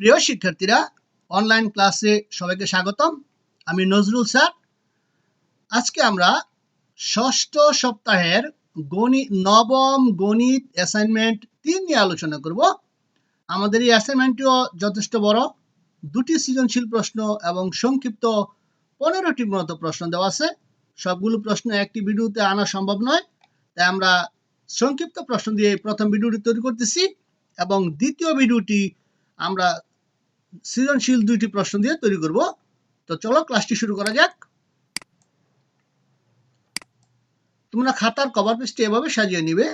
প্রিয় শিক্ষার্থীরা অনলাইন ক্লাসে সবাইকে স্বাগতম। আমি নজরুল স্যার। আজকে আমরা ষষ্ঠ সপ্তাহের গণিত নবম গণিত অ্যাসাইনমেন্ট তিন নিয়ে আলোচনা করব। আমাদের এই অ্যাসাইনমেন্টটিও যথেষ্ট বড়। দুটি সৃজনশীল প্রশ্ন এবং সংক্ষিপ্ত পনেরোটি মতো প্রশ্ন দেওয়া আছে। সবগুলো প্রশ্ন একটি ভিডিওতে আনা সম্ভব নয়। তাই আমরা সংক্ষিপ্ত প্রশ্ন দিয়ে প্রথম ভিডিওটি তৈরি করতেছি এবং দ্বিতীয় ভিডিওটি আমরা সৃজনশীল দুইটি প্রশ্ন দিয়ে তৈরি করব। তো চলো, ক্লাসটি শুরু করা যাক। তোমরা খাতার কভার পেজটি এভাবে সাজিয়ে নিবে।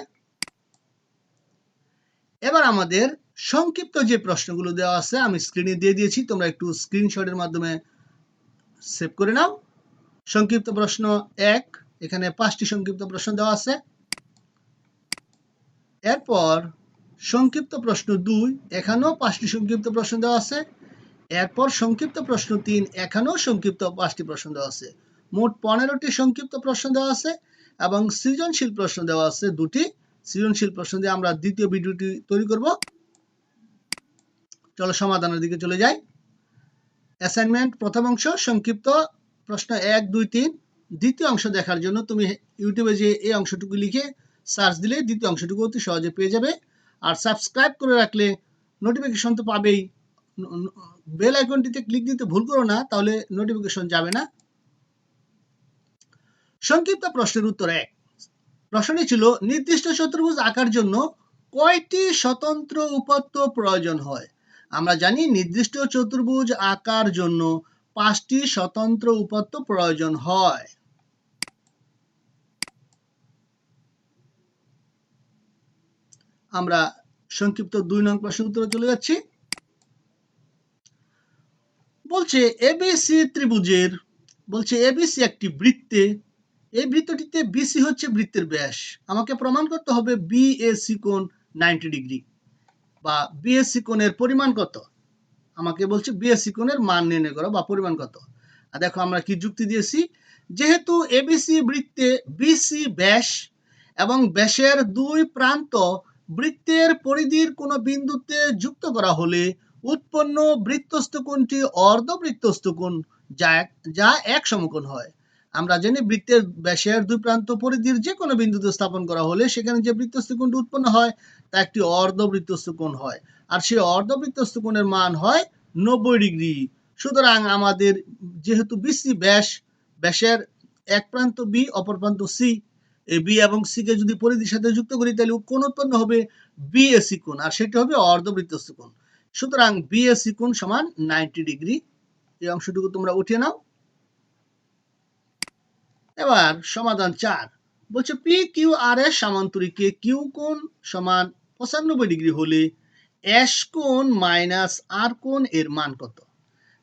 এবার আমাদের সংক্ষিপ্ত যে প্রশ্নগুলো দেওয়া আছে, আমি স্ক্রিনে দিয়ে দিয়েছি। তোমরা একটু স্ক্রিনশটের মাধ্যমে সেভ করে নাও। সংক্ষিপ্ত প্রশ্ন এক, এখানে পাঁচটি সংক্ষিপ্ত প্রশ্ন দেওয়া আছে। এরপর সংক্ষিপ্ত প্রশ্ন দুই, এখানেও পাঁচটি সংক্ষিপ্ত প্রশ্ন দেওয়া আছে। এরপর সংক্ষিপ্ত প্রশ্ন তিন, এখানেও সংক্ষিপ্ত পাঁচটি প্রশ্ন দেওয়া আছে। মোট পনেরোটি সংক্ষিপ্ত প্রশ্ন দেওয়া আছে এবং সৃজনশীল প্রশ্ন দেওয়া আছে দুটি। সৃজনশীল প্রশ্ন দিয়ে আমরা দ্বিতীয় ভিডিওটি তৈরি করব। চলো সমাধানের দিকে চলে যাই। অ্যাসাইনমেন্ট প্রথম অংশ, সংক্ষিপ্ত প্রশ্ন এক, দুই, তিন। দ্বিতীয় অংশ দেখার জন্য তুমি ইউটিউবে যে এই অংশটুকু লিখে সার্চ দিলে দ্বিতীয় অংশটুকু অতি সহজে পেয়ে যাবে। আর সাবস্ক্রাইব করে রাখলে নোটিফিকেশন তো পাবেই। বেল আইকনটিতে ক্লিক দিতে ভুল করো না, তাহলে নোটিফিকেশন যাবে না। সংক্ষিপ্ত প্রশ্নের উত্তর এক। প্রশ্নটি ছিল, নির্দিষ্ট চতুর্ভুজ আঁকার জন্য কয়টি স্বতন্ত্র উপাত্ত প্রয়োজন হয়? আমরা জানি নির্দিষ্ট চতুর্ভুজ আঁকার জন্য পাঁচটি স্বতন্ত্র উপাত্ত প্রয়োজন হয়। আমরা সংক্ষিপ্ত দুই নং প্রশ্নের উত্তরে চলে যাচ্ছি। বলছে এবিসি ত্রিভুজের, বলছে এবিসি একটি বৃত্তে, এই বৃত্তটিতে বিসি হচ্ছে বৃত্তের ব্যাস। আমাকে প্রমাণ করতে হবে বিএসি কোণ নাইনটি ডিগ্রি বা বিএসসি কোণের পরিমাণ কত। আমাকে বলছে বিএসসি কোণের মান নির্ণয় করো বা পরিমাণ কত। আর দেখো, আমরা কি যুক্তি দিয়েছি? যেহেতু এবিসি বৃত্তে বিসি ব্যাস এবং ব্যাসের দুই প্রান্ত বৃত্তের পরিধির কোনো বিন্দুতে যুক্ত করা হলে উৎপন্ন বৃত্তস্থ কোণটি অর্ধবৃত্তস্থ কোণ যা যা এক সমকোণ হয়। আমরা জানি বৃত্তের ব্যাসের দুই প্রান্ত পরিধির যে কোনো বিন্দুতে স্থাপন করা হলে সেখানে যে বৃত্তস্থ কোণটি উৎপন্ন হয়, তা একটি অর্ধবৃত্তস্থ কোণ হয়। আর সেই অর্ধবৃত্তস্থ কোণের মান হয় নব্বই ডিগ্রি। সুতরাং আমাদের যেহেতু বিসি ব্যাস, ব্যাসের এক প্রান্ত বি, অপর প্রান্ত সি এই বি এবং সি কে যদি পরিধির সাথে যুক্ত করি, তাহলে কোণ উৎপন্ন হবে বিএসি কোণ, আর সেটি হবে অর্ধবৃত্তস্থ কোণ। সুতরাং বিএসি কোণ সমান নাইনটি ডিগ্রি এই অংশটুকু তোমরা উঠিয়ে নাও। এবার সমাধান চার। বলছে পি কিউ আর এস সামান্তরিকে কিউ কোণ সমান পঁচানব্বই ডিগ্রি হলে এস কোণ মাইনাস আর কোণ এর মান কত?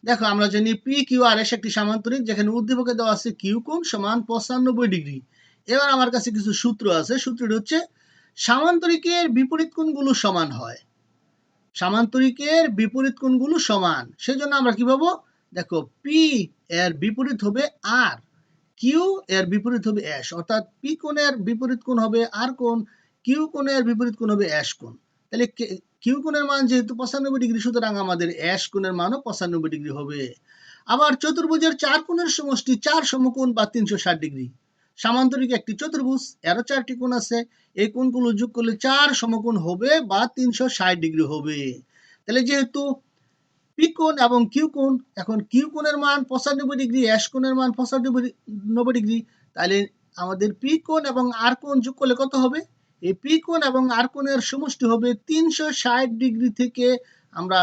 দেখো, আমরা জানি পি কিউ আর এস একটি সামান্তরিক, যেখানে উদ্দীপকে দেওয়া আছে কিউ কোণ সমান পঁচানব্বই ডিগ্রি এবার আমার কাছে কিছু সূত্র আছে। সূত্রটি হচ্ছে, সামান্তরিকের বিপরীত কোণগুলো সমান হয়। সামান্তরিকের বিপরীত কোণগুলো সমান। সেজন্য আমরা কি পাবো? দেখো পি এর বিপরীত হবে আর কিউ এর বিপরীত হবে অ্যাশ অর্থাৎ পি কোণের বিপরীত কোণ হবে আর কোণ কিউ কোণের বিপরীত কোণ হবে অ্যাশ কোণ। তাহলে কিউ কোণের মান যেহেতু পঁচানব্বই ডিগ্রি, সুতরাং আমাদের অ্যাশ কোণের মানও পঁচানব্বই ডিগ্রি হবে। আবার চতুর্ভুজের চার কোণের সমষ্টি চার সমকোণ বা তিনশো ষাট ডিগ্রি। সামান্তরিক একটি চতুর্ভুজ, এরও চারটি কোণ আছে। এই কোণগুলো যোগ করলে চার সমকোণ হবে বা তিনশো ষাট ডিগ্রি হবে। তাহলে যেহেতু পি কোণ এবং কিউ কোণ, এখন কিউ কোণের মান পঁচানব্বই ডিগ্রি অ্যাশ কোণের মান পঁচানব্বই নব্বই ডিগ্রি, তাহলে আমাদের পি কোণ এবং আর কোণ যোগ করলে কত হবে? এই পি কোণ এবং আর কোণের সমষ্টি হবে তিনশো ষাট ডিগ্রি থেকে আমরা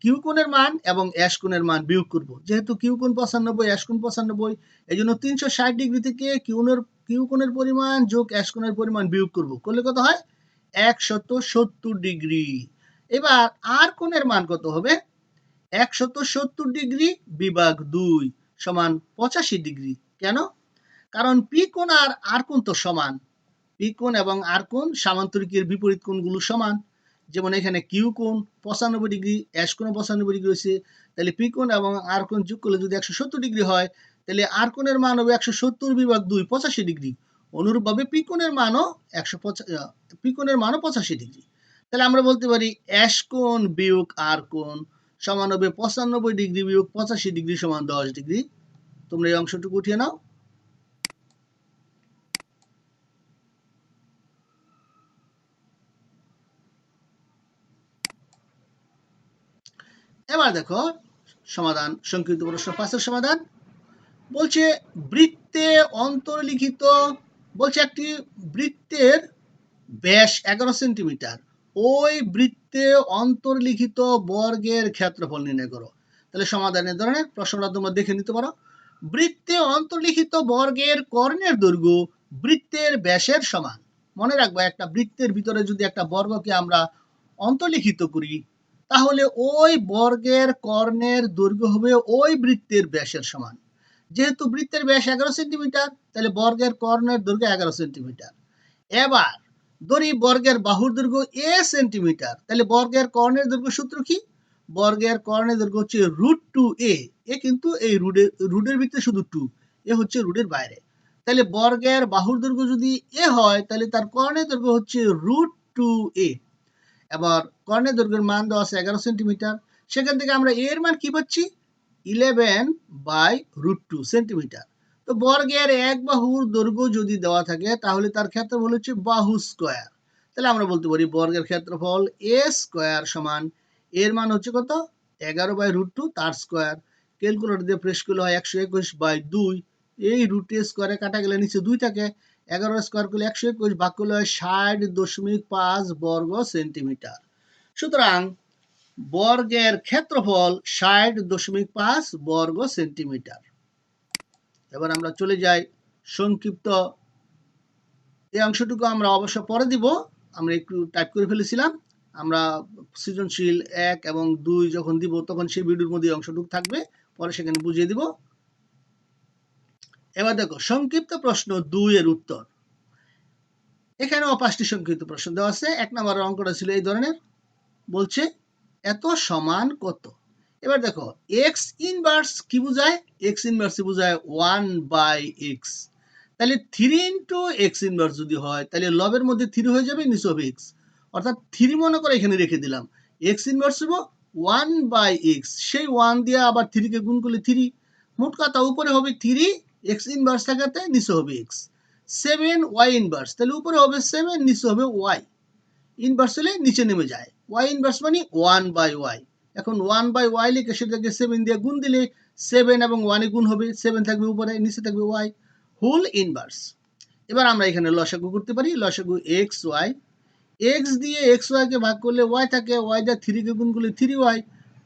কিউ কোণের মান এবং অ্যাশ কোণের মান বিয়োগ করব। যেহেতু কিউ কোণ পঁচানব্বই, অ্যাশ কোণ পঁচানব্বই এই জন্য তিনশো ষাট ডিগ্রি থেকে কিউনের কিউ কোণের পরিমাণ যোগ অ্যাশ কোণের পরিমাণ বিয়োগ করব। করলে কত হয়? একশত সত্তর ডিগ্রি। এবার আর কোণের মান কত হবে? একশত সত্তর ডিগ্রি বিভাগ দুই সমান পঁচাশি ডিগ্রি। কেন? কারণ পি কোণ আর আর কোণ তো সমান। পি কোণ এবং আর কোণ সামান্তরিকের বিপরীত কোণগুলো সমান। যেমন এখানে কিউ কোণ পঁচানব্বই ডিগ্রি অ্যাশ কোণ পঁচানব্বই ডিগ্রি হয়েছে তাহলে পি কোণ এবং আর কোণ যোগ করলে যদি একশো সত্তর ডিগ্রি হয়, তাহলে আর কোণের মান হবে একশো সত্তর বিভাগ দুই, পঁচাশি ডিগ্রি। অনুরূপভাবে পি কোণের মানও একশো পি কোণের মানও পঁচাশি ডিগ্রি। তাহলে আমরা বলতে পারি অ্যাশ কোণ বিয়োগ আর কোণ সমান হবে পঁচানব্বই ডিগ্রি বিয়োগ পঁচাশি ডিগ্রি সমান দশ ডিগ্রি। তোমরা এই অংশটুকু উঠিয়ে নাও। এবার দেখো, সমাধান সংক্ষিপ্ত প্রশ্ন পাঁচের সমাধান। বলছে, বৃত্তে অন্তর্লিখিত, বলছে একটি বৃত্তের ব্যাস এগারো সেন্টিমিটার। ওই বৃত্তে অন্তর্লিখিত বর্গের ক্ষেত্রফল নির্ণয় করো। তাহলে সমাধানের ধরনের প্রশ্নটা তোমরা দেখে নিতে পারো। বৃত্তে অন্তর্লিখিত বর্গের কর্ণের দৈর্ঘ্য বৃত্তের ব্যাসের সমান। মনে রাখব, একটা বৃত্তের ভিতরে যদি একটা বর্গকে আমরা অন্তর্লিখিত করি তাহলে ওই বর্গের কর্ণের দৈর্ঘ্য হবে ওই বৃত্তের ব্যাসের সমান। যেহেতু বৃত্তের ব্যাস এগারো সেন্টিমিটার, তাহলে বর্গের কর্ণের দৈর্ঘ্য এগারো সেন্টিমিটার। এবার ধরি বর্গের বাহুর দৈর্ঘ্য এ সেন্টিমিটার, তাহলে বর্গের কর্ণের দৈর্ঘ্য সূত্র কি? বর্গের কর্ণের দৈর্ঘ্য হচ্ছে রুট টু এ। এ কিন্তু এই রুডের রুডের ভিতরে শুধু টু, এ হচ্ছে রুডের বাইরে। তাহলে বর্গের বাহুর দৈর্ঘ্য যদি এ হয়, তাহলে তার কর্ণের দৈর্ঘ্য হচ্ছে রুট টু এ। এবার কর্ণের দৈর্ঘ্যের মান দেওয়া আছে এগারো সেন্টিমিটার। সেখান থেকে আমরা এর মান কি পাচ্ছি? Eleven by root two centimetre তো বর্গের এক বাহুর দৈর্ঘ্য যদি দেওয়া থাকে, তাহলে তার ক্ষেত্রফল হচ্ছে বাহু স্কোয়ার তাহলে আমরা বলতে পারি বর্গের ক্ষেত্রফল এ স্কোয়ার সমান এর মান হচ্ছে কত? এগারো বাই রুট টু তার স্কোয়ার ক্যালকুলেটর দিয়ে প্রেস করলে হয় একশো একুশ বাই দুই। এই রুটে স্কোয়ারে কাটা গেলে নিচে দুই থাকে। এগারো স্কোয়ার করলে একশো একুশ ভাগ করলে হয় ষাট দশমিক পাঁচ বর্গ সেন্টিমিটার সুতরাং বর্গের ক্ষেত্রফল ষাট দশমিক পাঁচ বর্গ সেন্টিমিটার এবার আমরা চলে যাই সংক্ষিপ্ত। এই অংশটুকু আমরা অবশ্য পরে দিব, আমরা একটু টাইপ করে ফেলেছিলাম। আমরা সৃজনশীল এক এবং দুই যখন দিব, তখন সেই ভিডিওর মধ্যে অংশটুকু থাকবে, পরে সেখানে বুঝিয়ে দিব। এবার দেখো, সংক্ষিপ্ত প্রশ্ন দুই এর উত্তর। এখানেও পাঁচটি সংক্ষিপ্ত প্রশ্ন দেওয়া আছে। এক নম্বর অঙ্কটা ছিল এই ধরনের, বলছে এত সমান কত? এবার দেখো এক্স ইনভার্স কি বোঝায়? এক্স ইনভার্স বোঝায় ওয়ান বাই এক্স তাহলে থ্রি ইন্টু এক্স ইনভার্স যদি হয়, তাহলে লবের মধ্যে থ্রি হয়ে যাবে নিচে হবে এক্স অর্থাৎ থ্রি মনে করে এখানে রেখে দিলাম। এক্স ইনভার্স হব ওয়ান বাই এক্স সেই ওয়ান দিয়ে আবার থ্রিকে গুণ করলে থ্রি মোট কথা উপরে হবে থ্রি এক্স ইনভার্স থাকাতে নিচে হবে এক্স সেভেন ওয়াই ইনভার্স তাহলে উপরে হবে সেভেন নিচে হবে ওয়াই ইনভার্স হলে নিচে নেমে যায়। ওয়াই ইনভার্স মানে ওয়ান বাই ওয়াই এখন ওয়ান বাই ওয়াই লিখে সেটাকে সেভেন দিয়ে গুণ দিলে সেভেন এবং ওয়ানে গুণ হবে। সেভেন থাকবে উপরে, নিচে থাকবে ওয়াই হোল ইনভার্স এবার আমরা এখানে লসাগু করতে পারি। লসাগু এক্স ওয়াই এক্স দিয়ে এক্স ওয়াইকে ভাগ করলে ওয়াই থাকে। ওয়াই দিয়ে থ্রিকে গুণ করলে থ্রি ওয়াই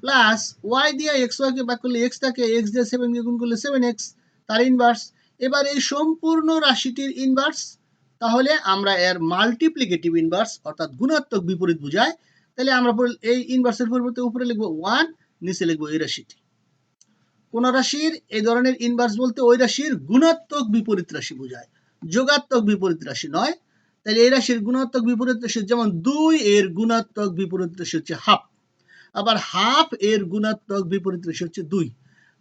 প্লাস ওয়াই দিয়ে এক্স ওয়াইকে ভাগ করলে এক্স থাকে। এক্স দিয়ে সেভেনকে গুণ করলে সেভেন এক্স তার ইনভার্স এবার এই সম্পূর্ণ রাশিটির ইনভার্স তাহলে আমরা এর মাল্টিপ্লিকেটিভ ইনভার্স অর্থাৎ গুণাত্মক বিপরীত বোঝায় তাহলে আমরা এই ইনভার্সের পরিবর্তে উপরে লিখব ওয়ান নিচে লিখব এই রাশিটি। কোন রাশির এই ধরনের ইনভার্স বলতে ওই রাশির গুণাত্মক বিপরীত রাশি বোঝায়। যোগাত্মক বিপরীত রাশি নয়। তাহলে এই রাশির গুণাত্মক বিপরীত রাশি যেমন দুই, এর গুণাত্মক বিপরীত রাশি হচ্ছে হাফ আবার হাফ এর গুণাত্মক বিপরীত রাশি হচ্ছে দুই।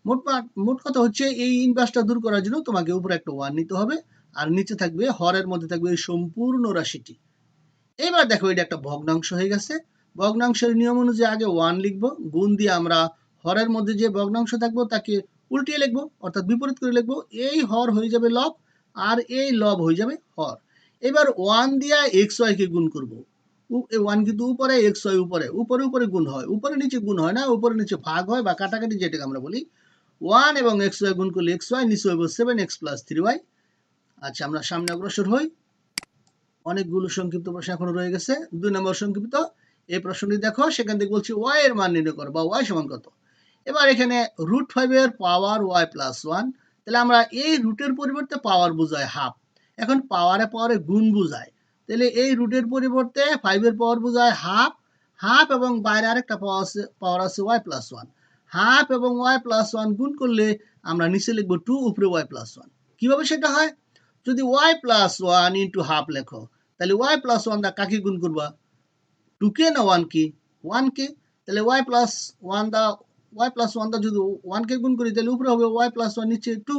মোট মোট কথা হচ্ছে এই ইনভার্সটা দূর করার জন্য তোমাকে উপরে একটা ওয়ান নিতে হবে, আর নিচে থাকবে হরের মধ্যে থাকবে এই সম্পূর্ণ রাশিটি। এবার দেখো এটা একটা ভগ্নাংশ হয়ে গেছে। ভগ্নাংশের নিয়ম অনুযায়ী আগে ওয়ান লিখব, গুণ দিয়ে আমরা হরের মধ্যে যে ভগ্নাংশ থাকব তাকে উল্টিয়ে লিখব, অর্থাৎ বিপরীত করে লিখব, এই হর হয়ে যাবে লব, আর এই লব হয়ে যাবে হর। এবার ওয়ান দিয়া এক্স ওয়াই কে গুণ করব। ওয়ান কিন্তু উপরে এক্স ওয়াই উপরে উপরে উপরে গুণ হয়, উপরে নিচে গুণ হয় না, উপরে নিচে ভাগ হয় বা কাটাকাটি যেটাকে আমরা বলি ওয়ান এবং এক্স ওয়াই গুণ করলে এক্স ওয়াই, নিচে হইব seven, x plus three y. আচ্ছা আমরা সামনে অগ্রসর হই। অনেকগুলো সংক্ষিপ্ত প্রশ্ন এখনও রয়ে গেছে। দুই নম্বর সংক্ষিপ্ত, এই প্রশ্নটি দেখো, সেখান থেকে বলছি ওয়াই এর মান নির্ণয় করো, বা ওয়াই সমান কত। এবার এখানে রুট ফাইভ এর পাওয়ার ওয়াই প্লাস ওয়ান তাহলে আমরা এই রুটের পরিবর্তে পাওয়ার বোঝায় হাফ এখন পাওয়ারে পাওয়ারে গুণ বোঝায় তাহলে এই রুটের পরিবর্তে ফাইভের পাওয়ার বোঝায় হাফ হাফ এবং বাইরে আরেকটা পাওয়ার আছে পাওয়ার আছে ওয়াই প্লাস ওয়ান হাফ এবং ওয়াই প্লাস ওয়ান গুণ করলে আমরা নিচে লিখব টু উপরে ওয়াই প্লাস ওয়ান কীভাবে সেটা হয়? যদি y plus one into half লেখো, তাহলে ওয়াই প্লাস ওয়ান দা কাকে গুণ করবা? টু কে না ওয়ান কে? ওয়ান কে। তাহলে ওয়াই প্লাস ওয়ান দা ওয়াই প্লাস ওয়ান দা যদি ওয়ান কে গুণ করি, তাহলে উপরে হবে ওয়াই প্লাস ওয়ান নিচে টু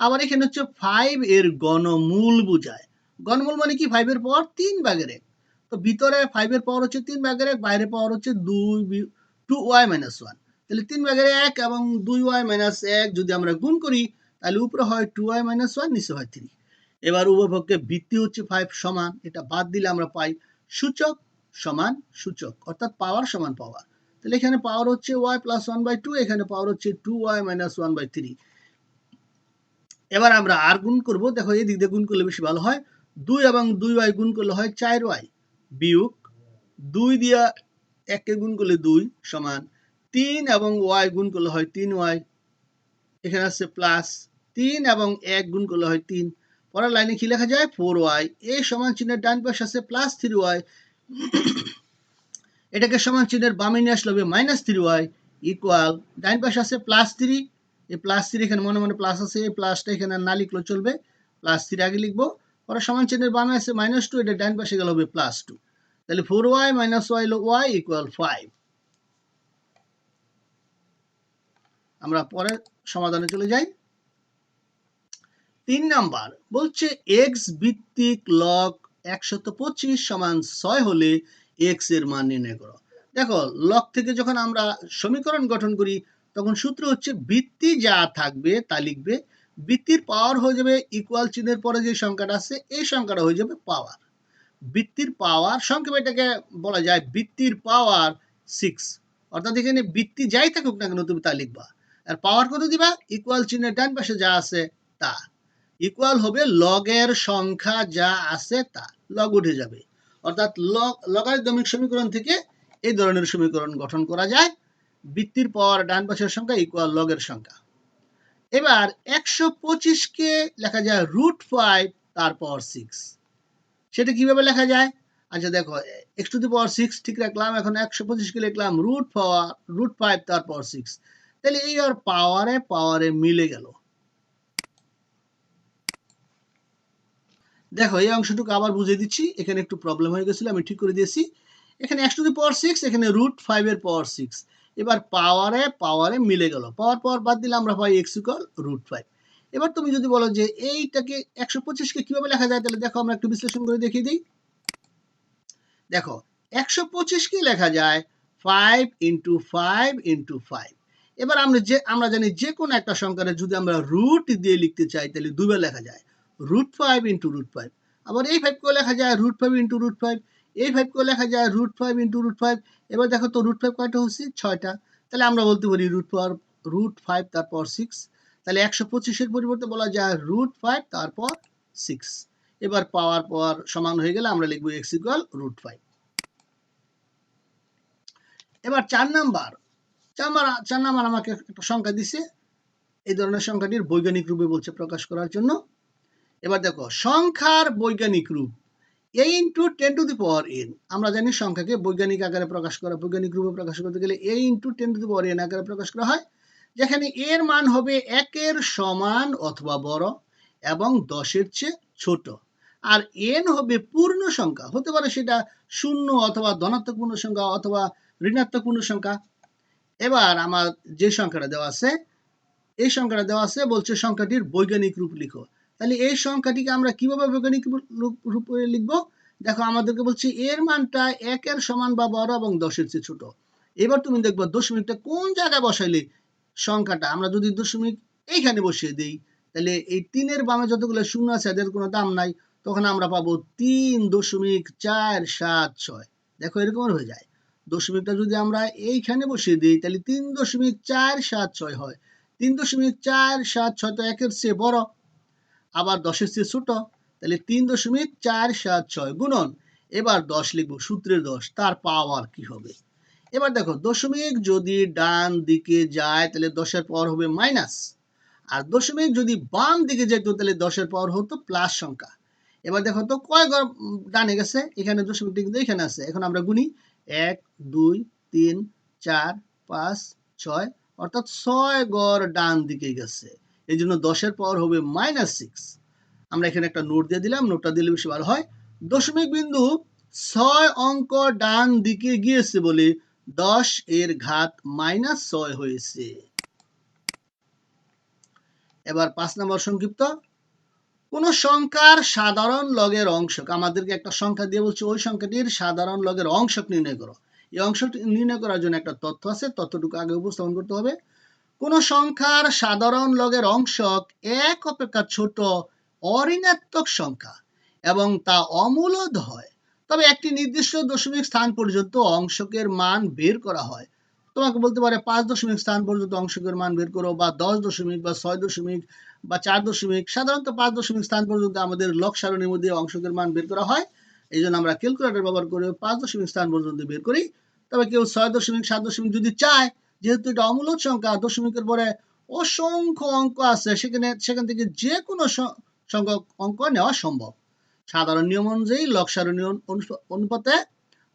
আবার এখানে হচ্ছে ফাইভ এর গণমূল বোঝায়। গণমূল মানে কি? ফাইভের পাওয়ার তিন ভাগের এক। তো ভিতরে ফাইভের পাওয়ার হচ্ছে তিন ভাগের এক বাইরে পাওয়ার হচ্ছে দুই টু ওয়াই মাইনাস ওয়ান তাহলে তিন ভাগের এক এবং দুই ওয়াই মাইনাস এক যদি আমরা গুণ করি, তাহলে উপরে হয় টু ওয়াই মাইনাস ওয়ান, নিচে হয় থ্রি এবার উভয়পক্ষে ভিত্তি হচ্ছে ফাইভ সমান, এটা বাদ দিলে আমরা পাই সূচক সমান সূচক, অর্থাৎ পাওয়ার সমান পাওয়ার তাহলে এখানে পাওয়ার হচ্ছে y plus one by two এখানে পাওয়ার হচ্ছে two y minus one by three এবার আমরা আর গুণ করব, দেখো এই দিক দিয়ে গুণ করলে বেশি ভালো হয়। দুই এবং দুই ওয়াই গুণ করলে হয় চার ওয়াই। বিয়োগ দুই দিয়া এককে গুণ করলে দুই সমান তিন এবং ওয়াই গুণ করলে হয় তিন ওয়াই। এখানে আছে প্লাস তিন এবং এক গুণ করলে হয় তিন। পরের লাইনে কি লেখা যায়? Four y. এই সমান চিহ্নের ডান পাশে আছে প্লাস থ্রি ওয়াই। এটাকে সমান চিহ্নের বামে নিয়ে আসলে হবে মাইনাস থ্রি ওয়াই ইকুয়াল ডাইন পাশে আছে প্লাস থ্রি এই প্লাস থ্রি এখানে মনে মনে প্লাস আছে। এই প্লাসটা এখানে না লিখলেও চলবে। প্লাস থ্রি আগে লিখব। পরে সমান চিহ্নের বামে আছে মাইনাস টু এটা ডাইন পাশে গেলে হবে প্লাস টু তাহলে four y minus y y equal five আমরা পরে সমাধানে চলে যাই। তিন নাম্বার, বলছে এক্স ভিত্তিক লগ একশত পঁচিশ সমান ছয় হলে এক্সের মান নির্ণয় করো। দেখো লক থেকে যখন আমরা সমীকরণ গঠন করি, তখন সূত্র হচ্ছে বৃত্তি যা থাকবে তা লিখবে বৃত্তির পাওয়ার হয়ে যাবে ইকুয়াল চিহ্নের পরে যে সংখ্যাটা আছে, এই সংখ্যাটা হয়ে যাবে পাওয়ার বৃত্তির পাওয়ার সংক্ষেপে এটাকে বলা যায় বৃত্তির পাওয়ার সিক্স অর্থাৎ এখানে বৃত্তি যাই থাকুক না কেন, তুমি তা লিখবা। আর পাওয়ার কত দিবা? ইকুয়াল চিহ্নের ডান পাশে যা আছে তা। ইকুয়াল হবে লগের সংখ্যা যা আছে তা। লগ উঠে যাবে। অর্থাৎ লগ লগারিদমিক সমীকরণ থেকে এই ধরনের সমীকরণ গঠন করা যায়। বৃত্তির পাওয়ার ডান পাশের সংখ্যা ইকুয়াল লগের সংখ্যা। এবার একশো পঁচিশকে লেখা যায় রুট ফাইভ তার পাওয়ার সিক্স সেটা কীভাবে লেখা যায়? আচ্ছা দেখো x to the power six ঠিক রাখলাম। এখন একশো পঁচিশকে লিখলাম রুট পাওয়ার রুট ফাইভ তার পাওয়ার সিক্স তাহলে এই আর পাওয়ারে পাওয়ারে মিলে গেল। দেখো, এই অংশটুকু আবার বুঝিয়ে দিচ্ছি। এখানে একটু প্রবলেম হয়ে গেছিল, আমি ঠিক করে দিয়েছি। এখানে x to the power six এখানে রুট ফাইভের পাওয়ার সিক্স এবার পাওয়ারে পাওয়ারে মিলে গেল। পাওয়ার পাওয়ার বাদ দিলে আমরা পাই এক্স ইকাল রুট ফাইভ এবার তুমি যদি বলো যে এইটাকে একশো পঁচিশকে কীভাবে লেখা যায়, তাহলে দেখো, আমরা একটু বিশ্লেষণ করে দেখিয়ে দিই। দেখো, একশো পঁচিশকে লেখা যায় five into five into five এবার আমরা যে, আমরা জানি যে কোনো একটা সংখ্যারে যদি আমরা রুট দিয়ে লিখতে চাই, তাহলে দুবার লেখা যায়। Root five into root five আবার এই ফাইভকেও লেখা যায় root five into root five এই ফাইভকেও লেখা যায় root five into root five এবার দেখো তো রুট ফাইভ কয়টা হচ্ছে? ছয়টা। তাহলে আমরা বলতে পারি রুট পাওয়ার রুট ফাইভ তারপর সিক্স তাহলে একশো পঁচিশের পরিবর্তে বলা যায় রুট ফাইভ তারপর সিক্স এবার পাওয়ার পাওয়ার সমান হয়ে গেলে আমরা লিখব এক্স ইকুয়াল রুট ফাইভ এবার চার নাম্বার। চার নাম্বার আমাকে একটা সংখ্যা দিছে। এই ধরনের সংখ্যাটির বৈজ্ঞানিক রূপে বলছে প্রকাশ করার জন্য। এবার দেখো, সংখ্যার বৈজ্ঞানিক রূপ। A into ten to the power n আমরা জানি সংখ্যাকে বৈজ্ঞানিক আকারে প্রকাশ করা, বৈজ্ঞানিক রূপে প্রকাশ করতে গেলে a into ten to the power n আকারে প্রকাশ করা হয়। যেখানে এর মান হবে একের সমান অথবা বড় এবং দশের চেয়ে ছোট। আর এন হবে পূর্ণ সংখ্যা। হতে পারে সেটা শূন্য অথবা ধনাত্মক পূর্ণ সংখ্যা অথবা ঋণাত্মক পূর্ণ সংখ্যা। এবার আমার যে সংখ্যাটা দেওয়া আছে, এই সংখ্যাটা দেওয়া আছে বলছে সংখ্যাটির বৈজ্ঞানিক রূপ লিখো। তাহলে এই সংখ্যাটিকে আমরা কীভাবে বৈজ্ঞানিক রূপে লিখব? দেখো, আমাদেরকে বলছে এর মানটা একের সমান বা বড় এবং দশের চেয়ে ছোট। এবার তুমি দেখব দশমিকটা কোন জায়গায় বসাইলে সংখ্যাটা? আমরা যদি দশমিক এইখানে বসিয়ে দিই, তাহলে এই তিনের বামে যতগুলো শূন্য আছে, এদের কোনো দাম নাই। তখন আমরা পাবো তিন দশমিক চার সাত ছয়। দেখো এরকম হয়ে যায়। দশমিকটা যদি আমরা এইখানে বসিয়ে দিই, তাহলে তিন দশমিক চার সাত ছয় হয়। তিন দশমিক চার সাত ছয় তো একের চেয়ে বড়। আবার দশের চেয়ে ছোট, তাহলে তিন দশমিক চার সাত ছয় গুণন। এবার দশ লিখব সূত্রের দশ, তার পাওয়ার কি হবে? এবার দেখো, দশমিক যদি ডান দিকে যায়, তাহলে দশের পাওয়ার হবে মাইনাস আর দশমিক যদি বাম দিকে যেত, তাহলে দশের পাওয়ার হতো প্লাস সংখ্যা। এবার দেখো তো কয় ঘর ডানে গেছে? এখানে দশমিকটি কিন্তু এখানে আছে। এখন আমরা গুনি। এক, দুই, তিন, চার, পাঁচ, ছয়, অর্থাৎ ছয় গড় ডান দিকে গেছে। এই জন্য দশের পাওয়ার হবে মাইনাস সিক্স আমরা এখানে একটা নোট দিয়ে দিলাম, নোটটা দিলে বেশি ভালো হয়। দশমিক বিন্দু ছয় অঙ্ক ডান দিকে গিয়েছে বলে দশ এর ঘাত মাইনাস ছয় হয়েছে। এবার পাঁচ নম্বর সংক্ষিপ্ত। কোন সংখ্যার সাধারণ লগের অংশক আমাদেরকে একটা সংখ্যা দিয়ে বলছে, ওই সংখ্যাটির সাধারণ লগের অংশক নির্ণয় করো। এই অংশটি নির্ণয় করার জন্য একটা তথ্য আছে, তথ্যটুকু আগে উপস্থাপন করতে হবে। কোন সংখ্যার সাধারণ লগের অংশক এক অপেক্ষা ছোট অঋণাত্মক সংখ্যা এবং তা অমূলদ হয়। তবে একটি নির্দিষ্ট দশমিক স্থান পর্যন্ত অংশকের মান বের করা হয়। তোমাকে বলতে পারে পাঁচ দশমিক স্থান পর্যন্ত অংশকের মান বের করো বা দশ দশমিক বা ছয় দশমিক বা চার দশমিক, সাধারণত পাঁচ দশমিক স্থান পর্যন্ত আমাদের লক সারণীর মধ্যে অংশকের মান বের করা হয়। এই জন্য আমরা ক্যালকুলেটর ব্যবহার করে পাঁচ দশমিক স্থান পর্যন্ত বের করি। তবে কেউ ছয় দশমিক, সাত দশমিক যদি চায়, যেহেতু এটা অমূলক সংখ্যা, দশমিকের পরে অসংখ্য অঙ্ক আছে, সেখানে, সেখান থেকে যে কোনো সংখ্যক অঙ্ক নেওয়া সম্ভব। সাধারণ নিয়ম অনুযায়ী লক সারণী অনুপাতে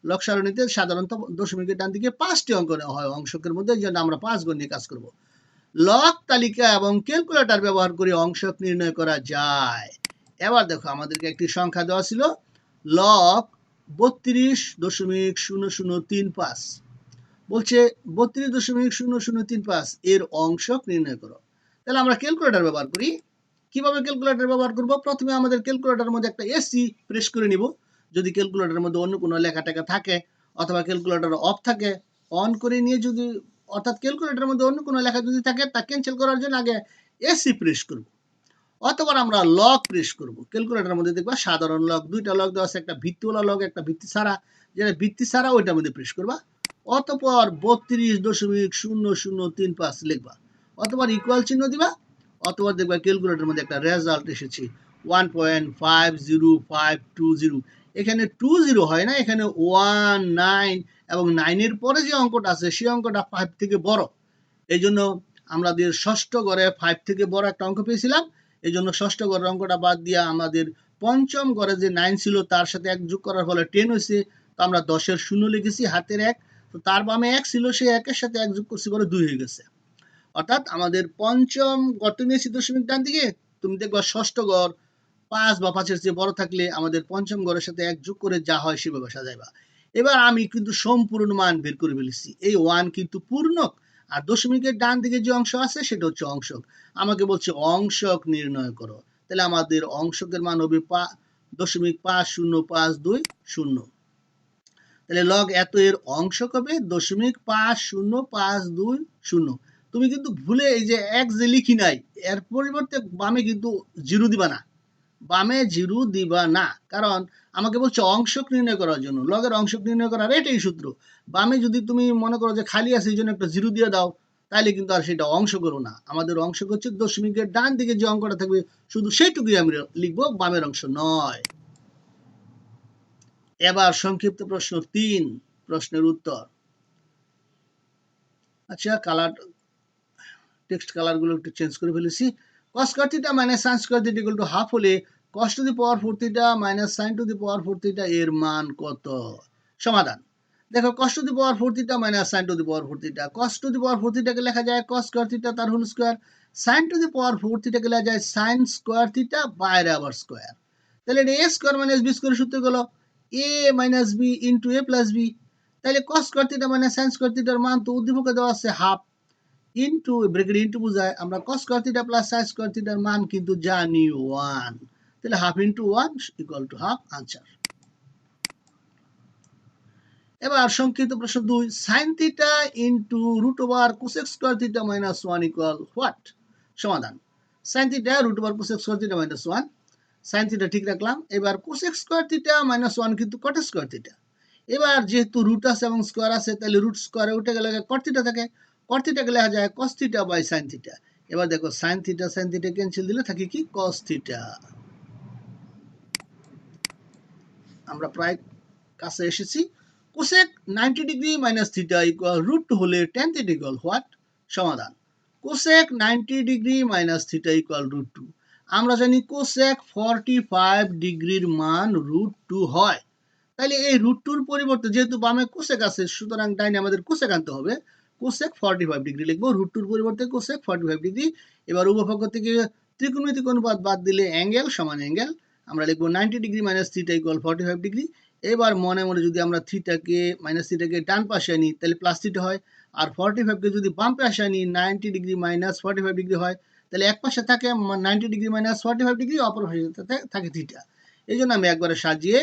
লক সারণীতে সাধারণত দশমিকের ডান দিকে পাঁচটি অঙ্ক নেওয়া হয় অংশকের মধ্যে জন্য আমরা পাঁচ গুণ নিয়ে কাজ করব। লক তালিকা এবং ক্যালকুলেটর ব্যবহার করে অংশক নির্ণয় করা যায়। এবার দেখো, আমাদেরকে একটি সংখ্যা দেওয়া ছিল, লক বত্রিশ দশমিক শূন্য শূন্য তিন পাঁচ। বলছে বত্রিশ দশমিক শূন্য শূন্য তিন পাঁচ, এর অংশক নির্ণয় করো। তাহলে আমরা ক্যালকুলেটর ব্যবহার করি। কীভাবে ক্যালকুলেটর ব্যবহার করব? প্রথমে আমাদের ক্যালকুলেটরের মধ্যে একটা এসি প্রেস করে নিব। যদি ক্যালকুলেটরের মধ্যে অন্য কোনো লেখা টেখা থাকে, অথবা ক্যালকুলেটর অফ থাকে অন করে নিয়ে যদি অর্থাৎ ক্যালকুলেটরের মধ্যে অন্য কোনো লেখা যদি থাকে, তা ক্যান্সেল করার জন্য আগে এসি প্রেস করব। অথবা আমরা লক প্রেস করব। ক্যালকুলেটরের মধ্যে দেখবা সাধারণ লক দুইটা লক দেওয়া আছে, একটা ভিত্তিওয়ালা লক একটা ভিত্তি ছাড়া। যেটা ভিত্তি ছাড়া ওইটার মধ্যে প্রেস করবা। অতপর বত্রিশ দশমিক শূন্য শূন্য তিন পাঁচ লিখবা। অথবা ইকুয়াল চিহ্ন দিবা। অথবা দেখবা ক্যালকুলেটরের মধ্যে একটা রেজাল্ট এসেছে। One point five zero five two zero এখানে টু জিরো হয় না, এখানে ওয়ান নাইন এবং নাইনের পরে যে অঙ্কটা আছে, সেই অঙ্কটা ফাইভ থেকে বড়। এই জন্য আমাদের ষষ্ঠ ঘরে ফাইভ থেকে বড় একটা অঙ্ক পেয়েছিলাম। এই জন্য ষষ্ঠ ঘরের অঙ্কটা বাদ দিয়ে আমাদের পঞ্চম গড়ে যে নাইন ছিল, তার সাথে এক যোগ করার ফলে টেন হয়েছে। তো আমরা দশের শূন্য লিখেছি, হাতের এক। তো তার বামে এক ছিল সে একের সাথে এক যোগ করছি করে দুই হয়ে গেছে। অর্থাৎ আমাদের পঞ্চম গর্ত নিয়েছি দশমিক ডান দিকে, তুমি দেখবা ষষ্ঠ ঘর পাঁচ বা পাঁচের চেয়ে বড় থাকলে আমাদের পঞ্চম ঘরের সাথে এক যোগ করে যা হয় সেভাবে সাজাইবা। এবার আমি কিন্তু সম্পূর্ণ মান বের করে ফেলেছি। এই ওয়ান কিন্তু পূর্ণক আর দশমিকের ডান দিকে যে অংশ আছে, সেটা হচ্ছে অংশক। আমাকে বলছে অংশক নির্ণয় করো। তাহলে আমাদের অংশকের মান হবে দশমিক পাঁচ শূন্য পাঁচ দুই শূন্য। তাহলে লগ এত এর অংশক হবে, দশমিক পাঁচ শূন্য পাঁচ দুই শূন্য। তুমি কিন্তু ভুলে এই যে এক যে লিখি নাই, এর পরিবর্তে বামে কিন্তু জিরো দিবা না। বামে জিরো দিবা না। কারণ আমাকে বলছে অংশক নির্ণয় করার জন্য। লগের অংশক নির্ণয় করার এটাই সূত্র। বামে যদি তুমি মনে করো যে খালি আছে, এই জন্য একটা জিরো দিয়ে দাও তাহলে কিন্তু আর সেটা অংশ করো না। আমাদের অংশ হচ্ছে দশমিকের ডান দিকে যে অঙ্কটা থাকবে, শুধু সেইটুকুই আমি লিখব, বামের অংশ নয়। এবার সংক্ষিপ্ত প্রশ্ন তিন, প্রশ্নের উত্তর। আচ্ছা কালার টেক্সট কালারগুলো একটু চেঞ্জ করে ফেলেছি। cos square theta minus sin square হলে cos to the power four theta minus sine to the power four theta এর মান কত? সমাধান। দেখো, cos to the power four theta minus sine to the power four theta cos to the power four থিটাকে লেখা যায় cos square theta তার whole square sine to the power four থিটাকে লেখা যায় সাইন স্কোয়ার থিটা বাইরে আবার square তাহলে এটা a square minus b square সূত্র গেল। A minus b into a plus b তাহলে cos square theta minus sine square থিটার মান তো উদ্দীপকে দেওয়া আছে হাফ ইনটু ব্রেকেট ইনটু বোঝায়। আমরা cos square plus sin square থিটার মান কিন্তু জানি 1 তাহলে half into one equal to half answer এবার সংক্ষিপ্ত প্রশ্ন 2 sin theta into root over cosec square theta minus one equal what সমাধান। sin theta root over cosec square theta minus 1 sin theta ঠিক রাখলাম। এবার cosec square theta minus one কিন্তু cot square theta এবার যেহেতু রুট আছে এবং square আছে, তাহলে রুট স্কোয়ারে উঠে গেলে cot থিটা থাকে। কট লেখা যায় cos theta by sine theta এবার দেখো sine theta sine theta cancel দিলে থাকে কি? কস থিটা আমরা প্রায় কাছে এসেছি। Cosec 90 degree minus theta equal root two হলে টেন থিটা ইকুয়াল হোয়াট সমাধান। Cosec 90 degree minus theta equal root two আমরা জানি কোসেক 45 ডিগ্রির মান রুট টু হয়। তাহলে এই রুট টুর পরিবর্তে যেহেতু বামে কোসেক আছে, সুতরাং ডাইনে আমাদের কোসেক আনতে হবে। কোসেক ফর্টি ফাইভ ডিগ্রি লিখব রুট টুর পরিবর্তে কোসেক ফর্টি ফাইভ ডিগ্রি এবার উপপক্ষ থেকে ত্রিকোণমিতিক অনুপাত বাদ দিলে অ্যাঙ্গেল সমান অ্যাঙ্গেল আমরা লিখব নাইনটি ডিগ্রি মাইনাস থ্রিটা ইকুয়াল ফর্টি ফাইভ ডিগ্রি এবার মনে মনে যদি আমরা থ্রিটাকে মাইনাস থ্রিটাকে ডান পাশে আনি, তাহলে প্লাস থ্রিটা হয়। আর ফর্টি ফাইভকে যদি বাম পাশে আনি ninety degree minus forty five degree হয়, তাহলে এক পাশে থাকে ninety degree minus forty five degree অপর পাশে থাকে- থিটা এই জন্য আমি একবারে সাজিয়ে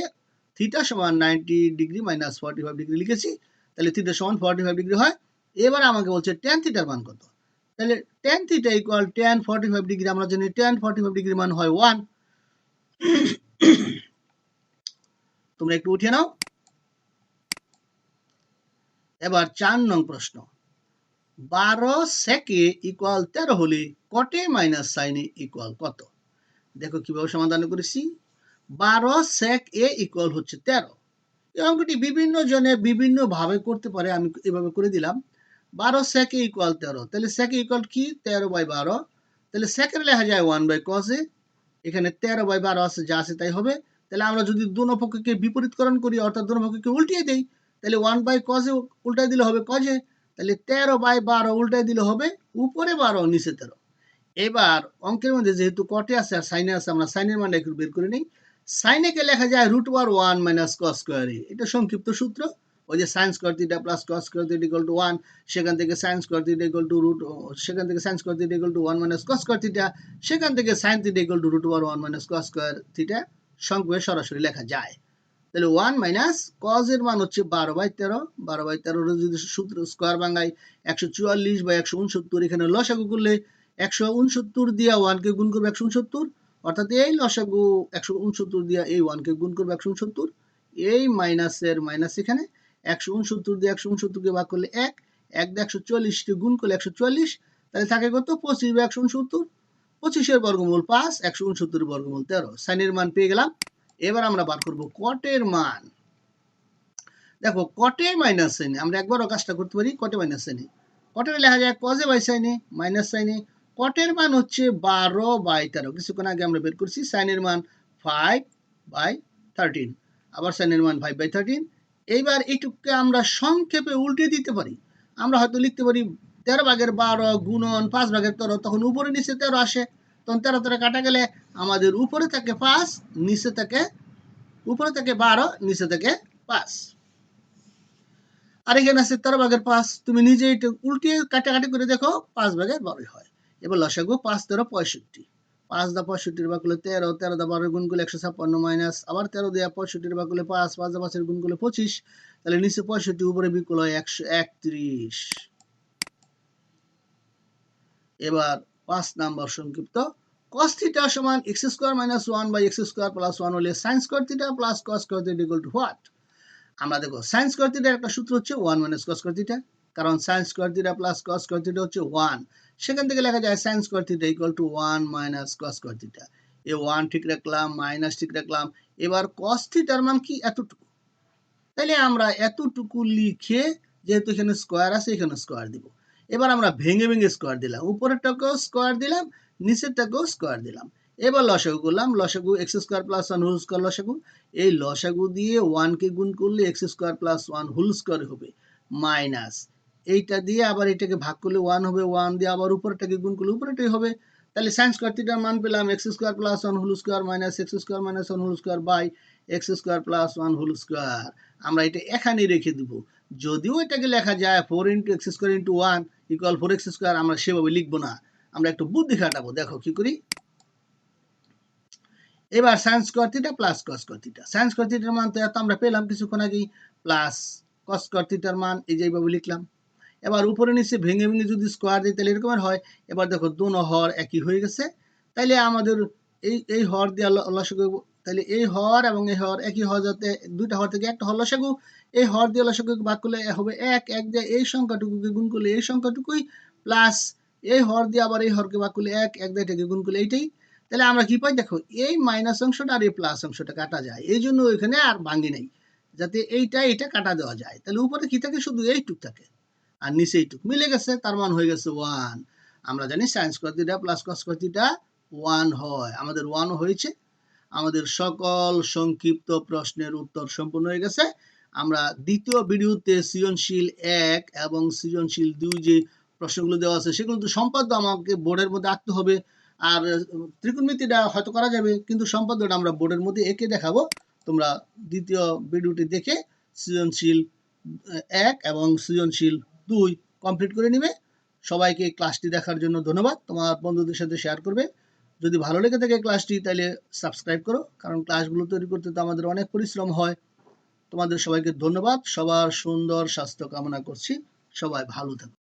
থিটা সমান ninety degree minus forty five degree লিখেছি। তাহলে থিটা সমান ফর্টি ফাইভ ডিগ্রি হয়। এবার আমাকে বলছে টেন থিটার মান কত? তাহলে tan theta equal tan forty five degree আমরা জানি টেন ফর্টি ফাইভ ডিগ্রি মান হয় ওয়ান তোমরা একটু উঠিয়ে নাও। এবার চার নং প্রশ্ন। বারো সেকে ইকুয়াল তেরো হলে কটে মাইনাস সাইনে ইকুয়াল কত? দেখো কীভাবে সমাধান করেছি। বারো সেক এ ইকুয়াল হচ্ছে তেরো। এই অঙ্কটি বিভিন্ন জনে বিভিন্ন ভাবে করতে পারে, আমি এভাবে করে দিলাম। বারো সেকে ইকুয়াল তেরো। তাহলে সেকে ইকুয়াল কি? তেরো বাই বারো। তাহলে সেকের লেখা যায় ওয়ান বাই কসে এখানে তেরো বাই বারো আছে, যা আছে তাই হবে। তাহলে আমরা যদি দুনো পক্ষকে বিপরীতকরণ করি, অর্থাৎ দুনো পক্ষকে উল্টিয়ে দিই, তাহলে ওয়ান বাই কজে উল্টাই দিলে হবে কজে তাহলে তেরো বাই বারো উল্টাই দিলে হবে উপরে বারো, নিচে তেরো। এবার অঙ্কের মধ্যে যেহেতু কটে আছে আর সাইনে আছে, আমরা সাইনের মানটা একটু বের করে নিই। সাইনেকে লেখা যায় root over one minus cos স্কোয়ারে এটা সংক্ষিপ্ত সূত্র। ওই যে sine square theta plus cos square theta equal to one সেখান থেকে sine square theta equal to root সেখান থেকে sine square theta equal to one minus cos square theta সেখান থেকে sine theta equal to root over one minus cos square theta সংক্ষেপে সরাসরি লেখা যায়। তাহলে ওয়ান মাইনাস কজ এর মান হচ্ছে বারো বাই তেরো, বারো বাই তেরো যদি সূত্র স্কোয়ার বাঙ্গাই একশো চুয়াল্লিশ বা একশো উনসত্তর, এখানে লসাগু করলে একশো উনসত্তর দিয়া ওয়ানকে গুণ করবে একশো উনসত্তর, অর্থাৎ এই লসাগু একশো উনসত্তর দিয়া এই ওয়ানকে গুণ করবে একশো উনসত্তর, এই মাইনাসের মাইনাস এখানে একশো উনসত্তর দিয়ে একশো উনসত্তরকে ভাগ করলে এক এক দিয়ে একশো চল্লিশকে গুণ করলে একশো চুয়াল্লিশ তাহলে থাকে কত? পঁচিশ বা একশো উনসত্তর। পঁচিশের বর্গমূল পাঁচ, একশো উনসত্তরের বর্গমূল তেরো। সাইনের মান পেয়ে গেলাম। এবার আমরা বার করব কটের মান। দেখো কটে মাইনাস সাইনে, আমরা একবারও কাজটা করতে পারি কটে মাইনাস সাইনে। কটের লেখা যায় কজে বাই সাইনে মাইনাস সাইনে। কটের মান হচ্ছে বারো বাই তেরো। কিছুক্ষণ আগে আমরা বের করছি, সাইনের মান ফাইভ বাই থার্টিন আবার সাইনের মান ফাইভ বাই থার্টিন এইবার এইটুকুকে আমরা সংক্ষেপে উল্টে দিতে পারি। আমরা হয়তো লিখতে পারি, তেরো ভাগের বারো গুণন পাঁচ ভাগের তেরো, তখন উপরে নিচে তেরো আসে। তখন তেরো তেরো কাটা গেলে আমাদের উপরে থাকে পাঁচ, নিচে থাকে, উপরে থেকে বারো, নিচে থেকে পাঁচ। আর এখানে আছে তেরো ভাগের পাঁচ, তুমি নিজে এটা উল্টিয়ে কাটাকাটি করে দেখো, পাঁচ ভাগের বারোই হয়। এবার লসাগু পাঁচ তেরো পঁয়ষট্টি। পাঁচ দা পঁয়ষট্টির বা করলে তেরো তেরো দা বারো গুণ করলে একশো ছাপ্পান্ন মাইনাস আবার তেরো দেওয়া পঁয়ষট্টির বা করলে পাঁচ পাঁচ দা পাঁচের গুণ করলে পঁচিশ, তাহলে নিচে পঁয়ষট্টি উপরে বিকুল হয় একশো একত্রিশ। এবার পাঁচ নাম্বার সংক্ষিপ্ত। cos theta সমান x square minus one by x square plus one হলে sine square theta plus cos square theta equal to what আমরা দেখো সাইন স্কয়ার থিটার একটা সূত্র হচ্ছে one minus cos square theta কারণ sine square theta plus cos square theta হচ্ছে one সেখান থেকে লেখা যায় sine square theta equal to one minus cos square theta A one ঠিক রাখলাম মাইনাস ঠিক রাখলাম। এবার কস থিটার মান কি? এতটুকু। তাহলে আমরা এতটুকু লিখে যেহেতু এখানে স্কোয়ার আছে, এখানে স্কোয়ার দিব। এবার আমরা ভেঙে ভেঙে স্কোয়ার দিলাম। উপরেরটাকেও স্কোয়ার দিলাম, নিচেরটাকেও স্কোয়ার দিলাম। এবার লসাগু করলাম, লসাগু x square plus one whole square লসাগু। এই লসাগু দিয়ে ওয়ানকে গুণ করলে x square plus one whole square হবে মাইনাস এইটা দিয়ে আবার এটাকে ভাগ করলে ওয়ান হবে ওয়ান দিয়ে আবার উপরটাকে গুণ করলে উপরেটাই হবে। তাহলে সাইন স্কোয়ার থিটার মান পেলাম x square plus one whole square minus x square minus one whole square by x square plus one whole square আমরা এটা এখানে রেখে দিব। যদিও এটাকে লেখা যায় four into x square into one equal four x square আমরা সেভাবে লিখব না। আমরা একটু বুদ্ধি খাটাবো। দেখো কি করি। এবার sine square theta plus cos square theta sine square থিটার মান তো এত আমরা পেলাম কিছুক্ষণ আগেই। প্লাস কস স্কোয়ার থিটার মান, এই যে এইভাবে লিখলাম। এবার উপরে নিচে ভেঙে ভেঙে যদি স্কোয়ার দিই তাহলে এরকমের হয়। এবার দেখো, দোনো হর একই হয়ে গেছে। তাইলে আমাদের এই এই হর দিয়ে লসাগু তাহলে এই হর এবং এই হর একই হর যাতে দুইটা হর থেকে একটা হর লসাগু, এই হর দিয়ে লসাগু ভাগ করলে হবে এক এক দিয়ে এই সংখ্যাটুকুকে গুণ করলে এই সংখ্যাটুকুই প্লাস এই হর দিয়ে আবার এই হরকে ভাগ করলে এক এক দিয়ে এটাকে গুণ করলে এইটাই। তাহলে আমরা কি পাই? দেখো, এই মাইনাস অংশটা আর এই প্লাস অংশটা কাটা যায়। এই জন্য ওইখানে আর ভাঙি নেই। যাতে এইটা এটা কাটা দেওয়া যায়। তাহলে উপরে কি থাকে? শুধু এইটুক থাকে। আর নিচে এইটুক। মিলে গেছে, তার মান হয়ে গেছে ওয়ান আমরা জানি সায়েন্স কর্তিটা প্লাস কস কর্তিটা ওয়ান হয়। আমাদের ওয়ানও হয়েছে। আমাদের সকল সংক্ষিপ্ত প্রশ্নের উত্তর সম্পূর্ণ হয়ে গেছে। আমরা দ্বিতীয় ভিডিওতে সৃজনশীল এক এবং সৃজনশীল দুই যে প্রশ্নগুলো দেওয়া আছে, সেগুলো তো সম্পাদ্য আমাকে বোর্ডের মধ্যে আঁকতে হবে। আর ত্রিকোণমিতিটা হয়তো করা যাবে, কিন্তু সম্পাদ্যটা আমরা বোর্ডের মধ্যে এঁকে দেখাবো। তোমরা দ্বিতীয় ভিডিওটি দেখে সৃজনশীল এক এবং সৃজনশীল দুই কমপ্লিট করে নিবে। সবাইকে ক্লাসটি দেখার জন্য ধন্যবাদ। তোমার বন্ধুদের সাথে শেয়ার করবে। যদি ভালো লেগে থাকে ক্লাসটি তাহলে সাবস্ক্রাইব করো। কারণ ক্লাসগুলো তৈরি করতে তো আমাদের অনেক পরিশ্রম হয়। তোমাদের সবাইকে ধন্যবাদ। সবার সুন্দর স্বাস্থ্য কামনা করছি। সবাই ভালো থাকো।